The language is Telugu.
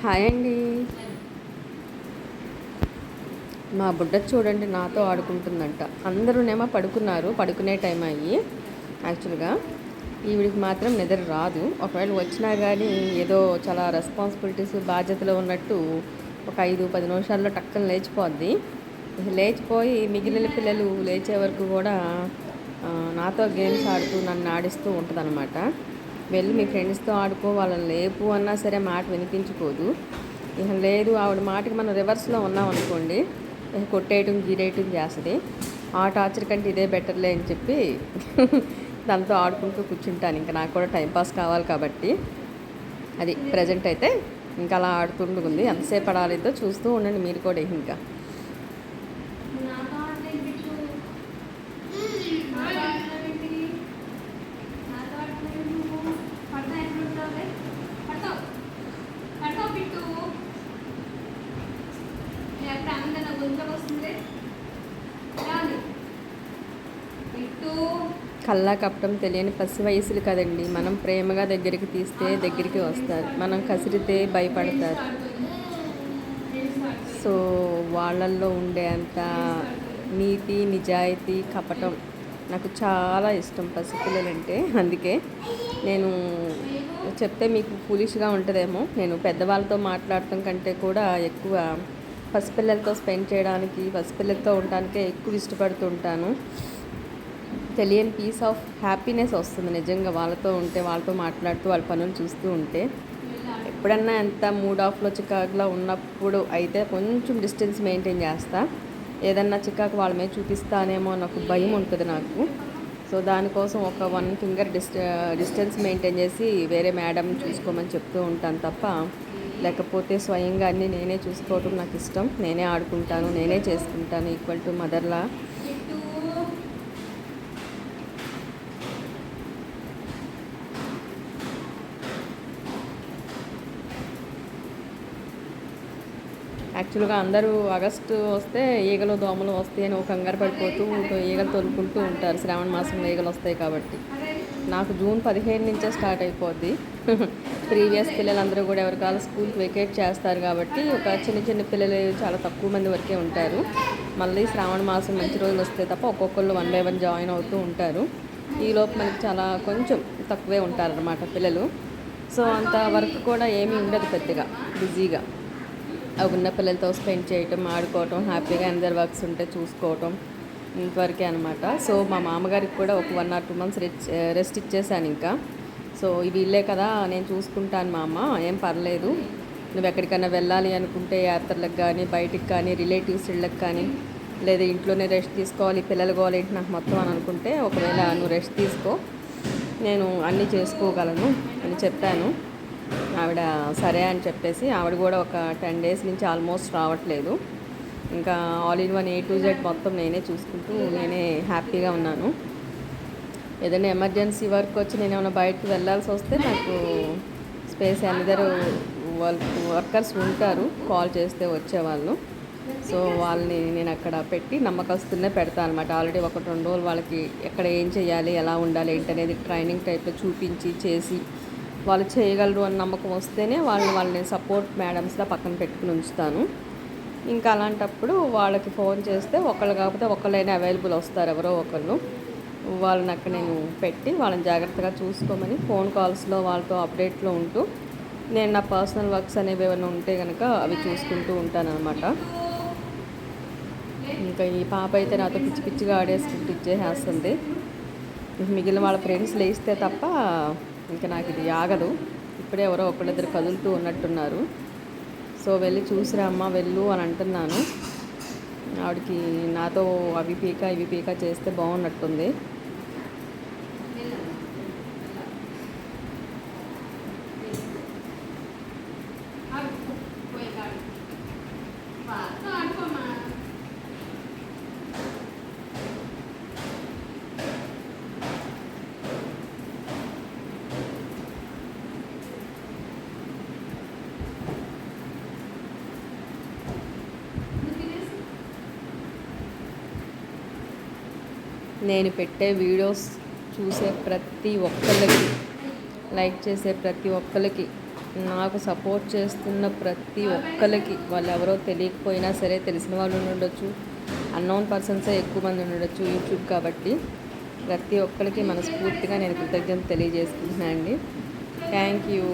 హాయ్ అండి. మా బుడ్డ చూడండి నాతో ఆడుకుంటుందంట. అందరూనేమో పడుకున్నారు పడుకునే టైం అయ్యి యాక్చువల్గా ఈవిడికి మాత్రం నిద్ర రాదు. ఒకవేళ వచ్చినా కానీ ఏదో చాలా రెస్పాన్సిబిలిటీస్ బాధ్యతలు ఉన్నట్టు ఒక ఐదు పది నిమిషాల్లో టక్కన లేచిపోద్ది. లేచిపోయి మిగిలిన పిల్లలు లేచే వరకు కూడా నాతో గేమ్స్ ఆడుతూ నన్ను ఆడిస్తూ ఉంటుంది వెళ్ళి మీ ఫ్రెండ్స్తో ఆడుకో వాళ్ళని లేపు అన్నా సరే మాట వినిపించుకోదు. ఇక లేదు ఆవిడ మాటకి మనం రివర్స్లో ఉన్నాం అనుకోండి ఇక కొట్టేయటం గీరేయటం చేస్తుంది ఆ టార్చర్ కంటే ఇదే బెటర్లే అని చెప్పి దాంతో ఆడుకుంటూ కూర్చుంటాను. ఇంకా నాకు కూడా టైంపాస్ కావాలి కాబట్టి అది ప్రజెంట్ అయితే ఇంకా అలా ఆడుతుంటుంది ఎంతసేపు ఆడాలిద్దో చూస్తూ ఉండండి మీరు కూడా ఇంకా. నాతో ఆడలేదు కల్లా కప్పటం తెలియని పసి వయసులు కదండి. మనం ప్రేమగా దగ్గరికి తీస్తే దగ్గరికి వస్తారు. మనం కసిరితే భయపడతారు. సో వాళ్ళల్లో ఉండే అంత నీతి నిజాయితీ కపటం నాకు చాలా ఇష్టం పసిపిల్లలు అంటే అందుకే నేను చెప్తే మీకు ఫూలిష్గా ఉంటుందేమో. నేను పెద్దవాళ్ళతో మాట్లాడటం కంటే కూడా ఎక్కువ పసిపిల్లలతో స్పెండ్ చేయడానికి పసిపిల్లలతో ఉండడానికే ఎక్కువ ఇష్టపడుతుంటాను తెలియని పీస్ ఆఫ్ హ్యాపీనెస్ వస్తుంది నిజంగా వాళ్ళతో ఉంటే వాళ్ళతో మాట్లాడుతూ వాళ్ళ పనులు చూస్తూ ఉంటే. ఎప్పుడన్నా ఎంత మూడ్ ఆఫ్లో చికాకులో ఉన్నప్పుడు అయితే కొంచెం డిస్టెన్స్ మెయింటైన్ చేస్తాను ఏదన్నా చికాకు వాళ్ళ మీద చూపిస్తానేమో నాకు భయం ఉంటుంది నాకు. సో దానికోసం ఒక one finger dist distance maintain చేసి వేరే మేడం చూసుకోమని చెప్తూ ఉంటాను తప్ప లేకపోతే స్వయంగా అన్నీ నేనే చూసుకోవటం నాకు ఇష్టం. నేనే ఆడుకుంటాను నేనే చేసుకుంటాను ఈక్వల్ టు మదర్లా. యాక్చువల్గా అందరూ ఆగస్టు వస్తే ఈగలు దోమలు వస్తాయి అని ఒక కంగారు పడిపోతూ ఈగలు తొలుకుంటూ ఉంటారు. శ్రావణ మాసంలో ఈగలు వస్తాయి కాబట్టి. నాకు జూన్ పదిహేను నుంచే స్టార్ట్ అయిపోద్ది. ప్రీవియస్ పిల్లలందరూ కూడా ఎవరికాల స్కూల్కి వెకేట్ చేస్తారు కాబట్టి ఒక చిన్న చిన్న పిల్లలు చాలా తక్కువ మంది వరకే ఉంటారు. మళ్ళీ శ్రావణ మాసం మంచి రోజులు వస్తే తప్ప ఒక్కొక్కళ్ళు వన్ బై వన్ జాయిన్ అవుతూ ఉంటారు. ఈలోపు మనకి చాలా కొంచెం తక్కువే ఉంటారన్నమాట పిల్లలు. సో అంత వర్క్ కూడా ఏమీ ఉండదు పెద్దగా బిజీగా. ఉన్న పిల్లలతో స్పెండ్ చేయటం ఆడుకోవటం హ్యాపీగా అందరి వర్క్స్ ఉంటే చూసుకోవటం ఇంతవరకే అనమాట సో మా మామగారికి కూడా ఒక one or two months rest ఇచ్చేసాను ఇంకా. సో ఇవి ఇల్లే కదా నేను చూసుకుంటాను మా అమ్మ ఏం పర్లేదు. నువ్వు ఎక్కడికైనా వెళ్ళాలి అనుకుంటే యాత్రలకు కానీ బయటికి కానీ రిలేటివ్స్ ఇళ్ళకి కానీ లేదా ఇంట్లోనే రెస్ట్ తీసుకోవాలి పిల్లలు కావాలి నాకు మొత్తం అని అనుకుంటే ఒకవేళ నువ్వు రెస్ట్ తీసుకో. నేను అన్నీ చేసుకోగలను అని చెప్పాను. ఆవిడ సరే అని చెప్పేసి ఆవిడ కూడా ఒక టెన్ డేస్ నుంచి ఆల్మోస్ట్ రావట్లేదు. ఇంకా all in one A to Z మొత్తం నేనే చూసుకుంటూ నేనే హ్యాపీగా ఉన్నాను. ఏదైనా ఎమర్జెన్సీ వర్క్ వచ్చి నేను ఏమైనా బయటకు వెళ్ళాల్సి వస్తే నాకు స్పేస్ అందరూ వర్క్ వర్కర్స్ ఉంటారు కాల్ చేస్తే వచ్చేవాళ్ళు. సో వాళ్ళని నేను అక్కడ పెట్టి నమ్మకస్తున్నే పెడతాను అనమాట ఆల్రెడీ ఒకటి రెండు రోజులు వాళ్ళకి ఎక్కడ ఏం చేయాలి ఎలా ఉండాలి ఏంటనేది ట్రైనింగ్ టైప్లో చూపించి చేసి వాళ్ళు చేయగలరు అని నమ్మకం వస్తేనే వాళ్ళని వాళ్ళని సపోర్ట్ మేడమ్స్లా పక్కన పెట్టుకుని ఉంచుతాను. ఇంకా అలాంటప్పుడు వాళ్ళకి ఫోన్ చేస్తే ఒకళ్ళు కాకపోతే ఒకళ్ళైనా అవైలబుల్ వస్తారు ఎవరో ఒకళ్ళు. వాళ్ళని అక్కడ నేను పెట్టి వాళ్ళని జాగ్రత్తగా చూసుకోమని ఫోన్ కాల్స్లో వాళ్ళతో అప్డేట్లో ఉంటూ నేను నా పర్సనల్ వర్క్స్ అనేవి ఏమైనా ఉంటే కనుక అవి చూసుకుంటూ ఉంటానన్నమాట. ఇంకా ఈ పాప అయితే నాతో పిచ్చి పిచ్చిగా ఆడేసి ఇచ్చేసేస్తుంది మిగిలిన వాళ్ళ ఫ్రెండ్స్ లేస్తే తప్ప ఇంకా నాకు ఇది ఆగదు. ఇప్పుడే ఎవరో ఒకళ్ళిద్దరు కదులుతూ ఉన్నట్టున్నారు. సో వెళ్ళి చూసిరా అమ్మ వెళ్ళు అని అంటున్నాను. ఆవిడకి నాతో అవి పీక ఇవి పీక చేస్తే బాగున్నట్టుంది. నేను పెట్టే వీడియోస్ చూసే ప్రతి ఒక్కళ్ళకి లైక్ చేసే ప్రతి ఒక్కరికి నాకు సపోర్ట్ చేస్తున్న ప్రతి ఒక్కరికి వాళ్ళు ఎవరో తెలియకపోయినా సరే తెలిసిన వాళ్ళు ఉండొచ్చు అన్నోన్ పర్సన్సే ఎక్కువ మంది ఉండొచ్చు యూట్యూబ్ కాబట్టి ప్రతి ఒక్కరికి మనస్ఫూర్తిగా నేను కృతజ్ఞత తెలియజేసుకుంటున్నాను అండి థ్యాంక్ యూ